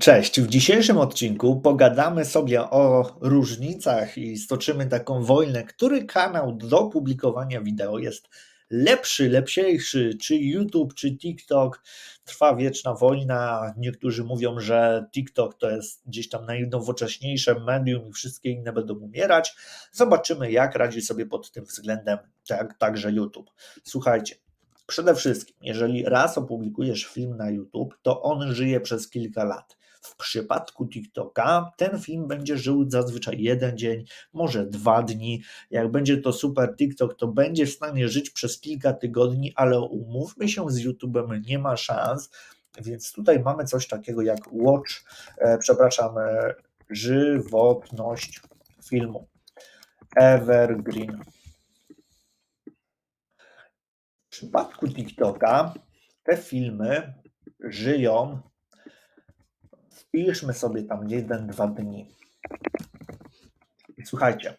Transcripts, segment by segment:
Cześć. W dzisiejszym odcinku pogadamy sobie o różnicach i stoczymy taką wojnę, który kanał do publikowania wideo jest lepszy, lepsiejszy, czy YouTube, czy TikTok. Trwa wieczna wojna. Niektórzy mówią, że TikTok to jest gdzieś tam najnowocześniejsze medium i wszystkie inne będą umierać. Zobaczymy, jak radzi sobie pod tym względem tak, także YouTube. Słuchajcie, Przede wszystkim, jeżeli raz opublikujesz film na YouTube, to on żyje przez kilka lat. W przypadku TikToka ten film będzie żył zazwyczaj jeden dzień, może dwa dni. Jak będzie to super TikTok, to będzie w stanie żyć przez kilka tygodni, ale umówmy się z YouTube'em, nie ma szans. Więc tutaj mamy coś takiego jak watch, e, przepraszam, e, żywotność filmu. Evergreen. W przypadku TikToka te filmy żyją, wpiszmy sobie tam jeden, dwa dni. słuchajcie,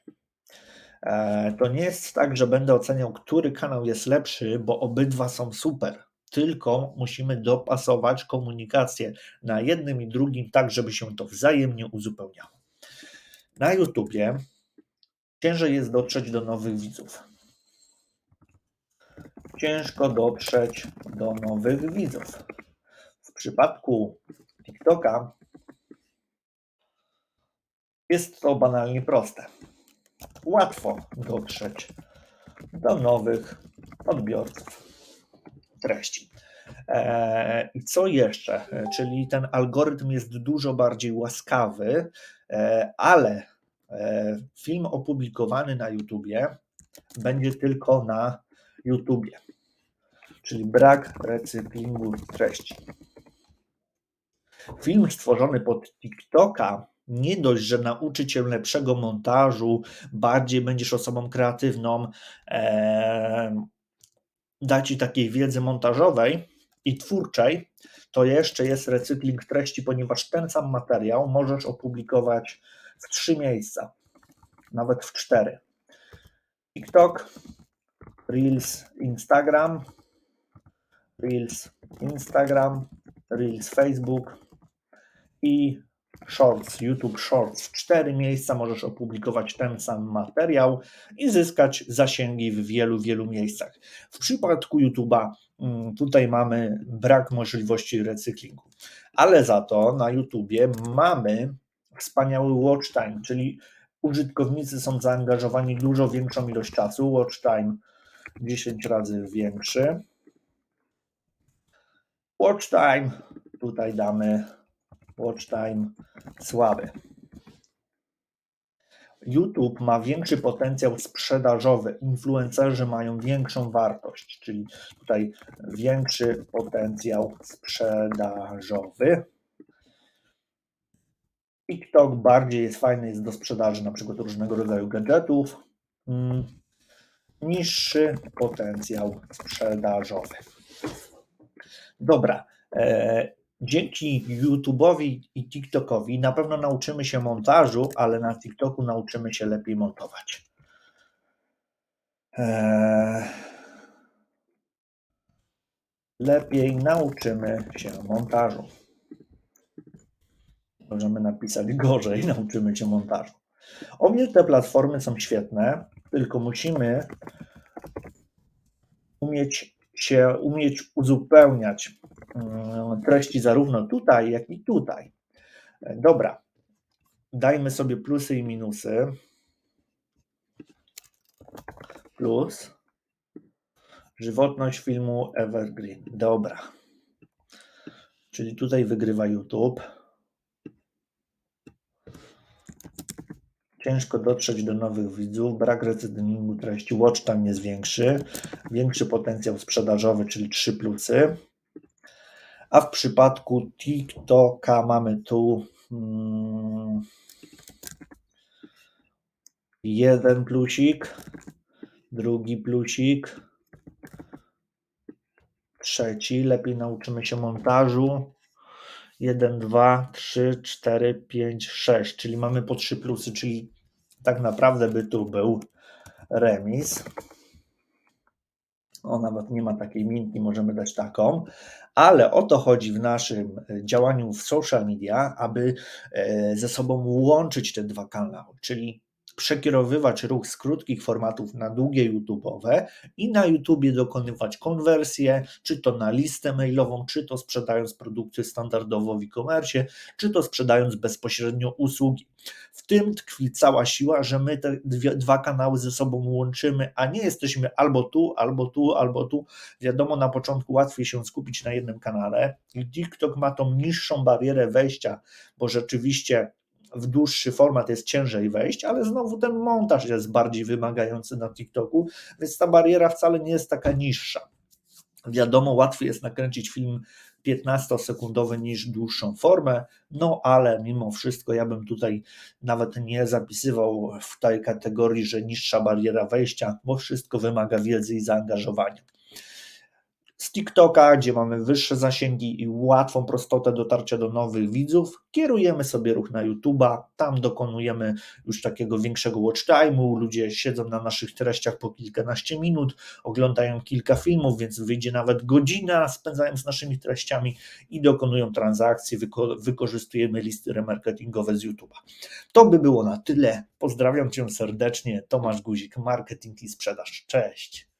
e, to nie jest tak, że będę oceniał, który kanał jest lepszy, bo obydwa są super. Tylko musimy dopasować komunikację na jednym i drugim, tak żeby się to wzajemnie uzupełniało. Na YouTubie ciężej jest dotrzeć do nowych widzów ciężko dotrzeć do nowych widzów. W przypadku TikToka jest to banalnie proste. Łatwo dotrzeć do nowych odbiorców treści. E, I co jeszcze? Czyli ten algorytm jest dużo bardziej łaskawy, e, ale e, film opublikowany na YouTubie będzie tylko na YouTubie, czyli brak recyklingu treści. Film stworzony pod TikToka nie dość, że nauczy cię lepszego montażu, bardziej będziesz osobą kreatywną, e, da ci takiej wiedzy montażowej i twórczej, to jeszcze jest recykling treści, ponieważ ten sam materiał możesz opublikować w trzy miejsca, nawet w cztery. TikTok, Reels Instagram, Reels Instagram, Reels Facebook i Shorts, YouTube Shorts. Cztery miejsca możesz opublikować ten sam materiał i zyskać zasięgi w wielu, wielu miejscach. W przypadku YouTube'a mm, tutaj mamy brak możliwości recyklingu, ale za to na YouTubie mamy wspaniały watch time, czyli użytkownicy są zaangażowani dużo większą ilość czasu. Watch time 10 razy większy. Watch time, tutaj damy watch time słaby. YouTube ma większy potencjał sprzedażowy, influencerzy mają większą wartość, czyli tutaj większy potencjał sprzedażowy. TikTok bardziej jest fajny jest do sprzedaży na przykład różnego rodzaju gadżetów. Mm, niższy potencjał sprzedażowy. Dobra. Dzięki YouTube'owi i TikTokowi na pewno nauczymy się montażu, ale na TikToku nauczymy się lepiej montować. E, lepiej nauczymy się montażu. Możemy napisać gorzej, nauczymy się montażu. Obie te platformy są świetne, tylko musimy umieć się, umieć uzupełniać treści zarówno tutaj, jak i tutaj. Dobra, dajmy sobie plusy i minusy. Plus żywotność filmu Evergreen. Dobra. Czyli tutaj wygrywa YouTube. Ciężko dotrzeć do nowych widzów, brak recydyngu treści, watch time jest większy, większy potencjał sprzedażowy, czyli trzy plusy. A w przypadku TikToka mamy tu hmm, jeden plusik, drugi plusik, trzeci, lepiej nauczymy się montażu, 1, 2, 3, 4, 5, 6, czyli mamy po 3 plusy, czyli tak naprawdę by tu był remis. O, nawet nie ma takiej minki, możemy dać taką, ale o to chodzi w naszym e, działaniu w social media, aby e, ze sobą łączyć te dwa kanały, czyli przekierowywać ruch z krótkich formatów na długie YouTube'owe i na YouTubie dokonywać konwersję, czy to na listę mailową, czy to sprzedając produkty standardowo w e-commerce, czy to sprzedając bezpośrednio usługi. W tym tkwi cała siła, że my te dwie, dwa kanały ze sobą łączymy, a nie jesteśmy albo tu, albo tu, albo tu. Wiadomo, na początku łatwiej się skupić na jednym kanale. TikTok ma tą niższą barierę wejścia, bo rzeczywiście w dłuższy format jest ciężej wejść, ale znowu ten montaż jest bardziej wymagający na TikToku, więc ta bariera wcale nie jest taka niższa. Wiadomo, łatwiej jest nakręcić film 15-sekundowy niż dłuższą formę, no ale mimo wszystko ja bym tutaj nawet nie zapisywał w tej kategorii, że niższa bariera wejścia, bo wszystko wymaga wiedzy i zaangażowania z TikToka, gdzie mamy wyższe zasięgi i łatwą prostotę dotarcia do nowych widzów, kierujemy sobie ruch na YouTube'a, tam dokonujemy już takiego większego watch time'u, ludzie siedzą na naszych treściach po kilkanaście minut, oglądają kilka filmów, więc wyjdzie nawet godzina spędzając naszymi treściami i dokonują transakcji, wyko wykorzystujemy listy remarketingowe z YouTube'a. To by było na tyle. Pozdrawiam Cię serdecznie, Tomasz Guzik, Marketing i Sprzedaż. Cześć!